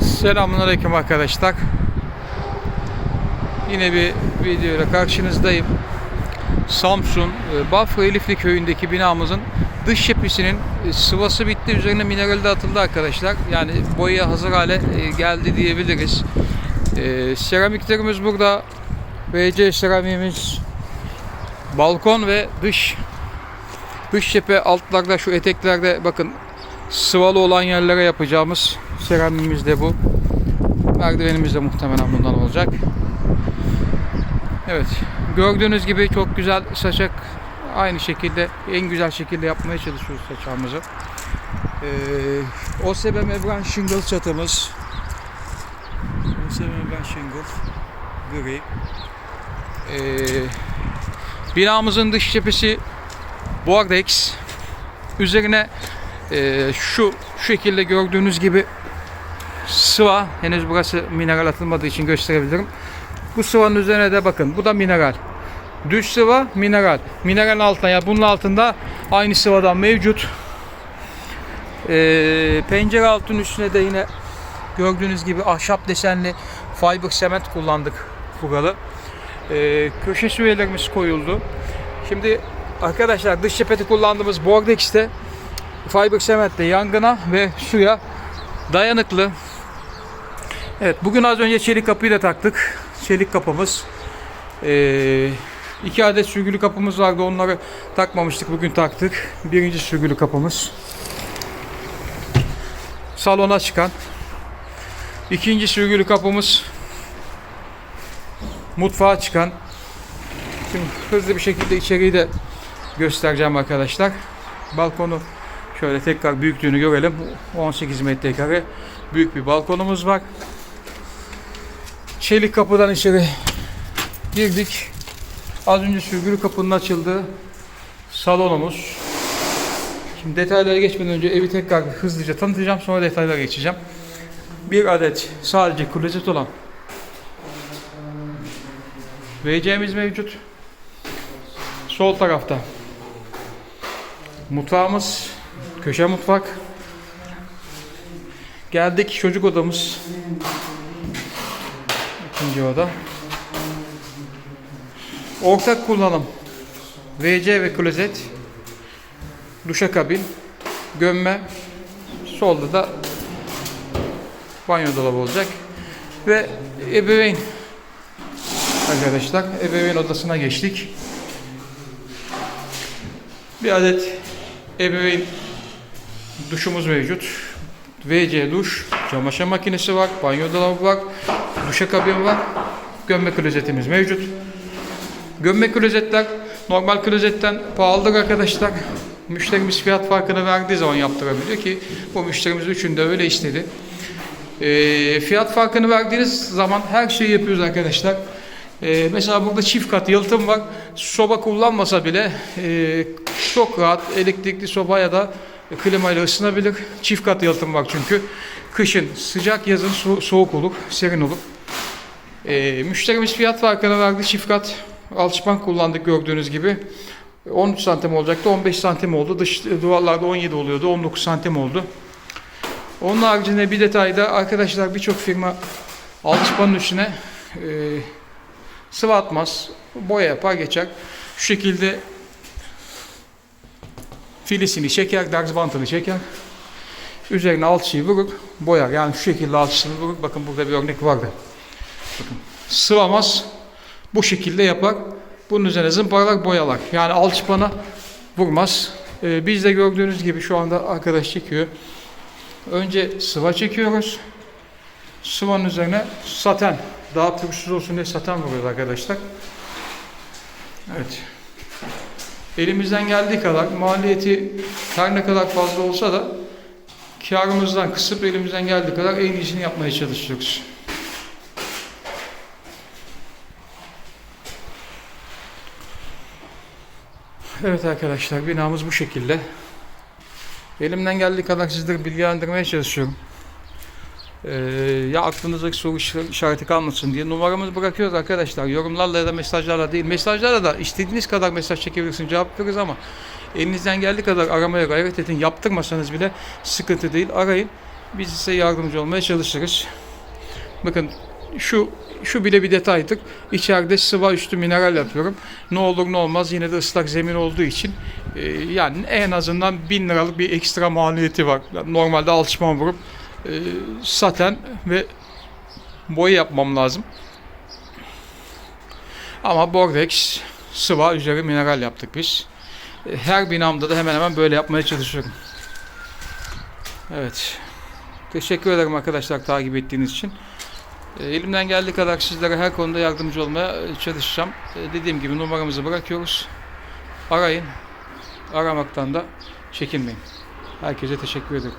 Selamünaleyküm arkadaşlar. Yine bir video ile karşınızdayım. Samsun e, Bafra Elifli köyündeki binamızın dış cephesinin e, sıvası bitti. Üzerine mineral de atıldı arkadaşlar. Yani boyaya hazır hale e, geldi diyebiliriz. E, Seramiklerimiz burada. VC seramiğimiz balkon ve dış dış cephe altlarda şu eteklerde bakın sıvalı olan yerlere yapacağımız seramimiz de bu. Merdivenimiz de muhtemelen bundan olacak. Evet. Gördüğünüz gibi çok güzel saçak aynı şekilde en güzel şekilde yapmaya çalışıyoruz saçağımızı. Ee, OSB membran shingle çatımız. OSB membran shingle gri. Ee, binamızın dış cephesi Bordex. Üzerine ee, şu şekilde gördüğünüz gibi sıva henüz burası mineral atılmadığı için gösterebilirim. Bu sıvanın üzerine de bakın bu da mineral. Düz sıva mineral. Mineral altında ya bunun altında aynı sıvadan mevcut. Ee, pencere altının üstüne de yine gördüğünüz gibi ahşap desenli fiber sement kullandık buralı. Ee, köşe süvelerimiz koyuldu. Şimdi arkadaşlar dış cepheti kullandığımız Bordex'te fiber sementle yangına ve suya dayanıklı. Evet bugün az önce çelik kapıyı da taktık. Çelik kapımız. Ee, iki adet sürgülü kapımız vardı. Onları takmamıştık. Bugün taktık. Birinci sürgülü kapımız. Salona çıkan. İkinci sürgülü kapımız mutfağa çıkan. Şimdi hızlı bir şekilde içeriği de göstereceğim arkadaşlar. Balkonu Şöyle tekrar büyüklüğünü görelim. 18 metrekare büyük bir balkonumuz var. Çelik kapıdan içeri girdik. Az önce sürgülü kapının açıldığı salonumuz. Şimdi detaylara geçmeden önce evi tekrar hızlıca tanıtacağım. Sonra detaylara geçeceğim. Bir adet sadece klozet olan WC'miz mevcut. Sol tarafta mutfağımız Köşe mutfak. Geldik çocuk odamız. İkinci oda. Ortak kullanım. WC ve klozet. Duşakabin. Gömme. Solda da banyo dolabı olacak. Ve ebeveyn arkadaşlar ebeveyn odasına geçtik. Bir adet ebeveyn duşumuz mevcut. WC duş, çamaşır makinesi var, banyo dolabı var, duşakabin var, gömme klozetimiz mevcut. Gömme klozetler normal klozetten pahalıdır arkadaşlar. Müşterimiz fiyat farkını verdiği zaman yaptırabiliyor ki bu müşterimiz üçünde öyle istedi. E, fiyat farkını verdiğiniz zaman her şeyi yapıyoruz arkadaşlar. E, mesela burada çift kat yalıtım var. Soba kullanmasa bile e, çok rahat elektrikli soba ya da klimayla ısınabilir. Çift kat yalıtım var çünkü. Kışın sıcak, yazın so soğuk olur, serin olur. E, müşterimiz fiyat farkını verdi. Çift kat alçıpan kullandık gördüğünüz gibi. 13 santim olacaktı, 15 santim oldu. Dış duvarlarda 17 oluyordu, 19 santim oldu. Onun haricinde bir detayda arkadaşlar birçok firma alçıpanın üstüne e, sıvı atmaz, boya yapar geçer. Şu şekilde filisini çeker, derz bantını çeker. Üzerine alçıyı vurur, boyar. Yani şu şekilde alçısını vurur. Bakın burada bir örnek vardı. Bakın sıvamaz, bu şekilde yapar. Bunun üzerine zımparalar, boyalar. Yani alçıpana vurmaz. Ee, biz de gördüğünüz gibi şu anda arkadaş çekiyor. Önce sıva çekiyoruz. Sıvanın üzerine saten. Daha pürüzsüz olsun diye saten vuruyoruz arkadaşlar. Evet. Elimizden geldiği kadar maliyeti her ne kadar fazla olsa da karımızdan kısıp elimizden geldiği kadar en iyisini yapmaya çalışıyoruz. Evet arkadaşlar binamız bu şekilde. Elimden geldiği kadar sizleri bilgilendirmeye çalışıyorum. Ee, ya aklınızdaki soru işareti kalmasın diye numaramızı bırakıyoruz arkadaşlar. Yorumlarla ya da mesajlarla değil. Mesajlarla da istediğiniz kadar mesaj çekebilirsiniz. Cevap veririz ama elinizden geldiği kadar aramaya gayret edin. Yaptırmasanız bile sıkıntı değil. Arayın. Biz size yardımcı olmaya çalışırız. Bakın şu şu bile bir detaydır. İçeride sıva üstü mineral yapıyorum. Ne olur ne olmaz yine de ıslak zemin olduğu için e, yani en azından 1000 liralık bir ekstra maliyeti var. Yani normalde alçıpan vurup e, saten ve boya yapmam lazım. Ama Bordex sıva üzeri mineral yaptık biz. E, Her binamda da hemen hemen böyle yapmaya çalışıyorum. Evet. Teşekkür ederim arkadaşlar takip ettiğiniz için. E, Elimden geldiği kadar sizlere her konuda yardımcı olmaya e, çalışacağım. Dediğim gibi numaramızı bırakıyoruz. Arayın. Aramaktan da çekinmeyin. Herkese teşekkür ederim.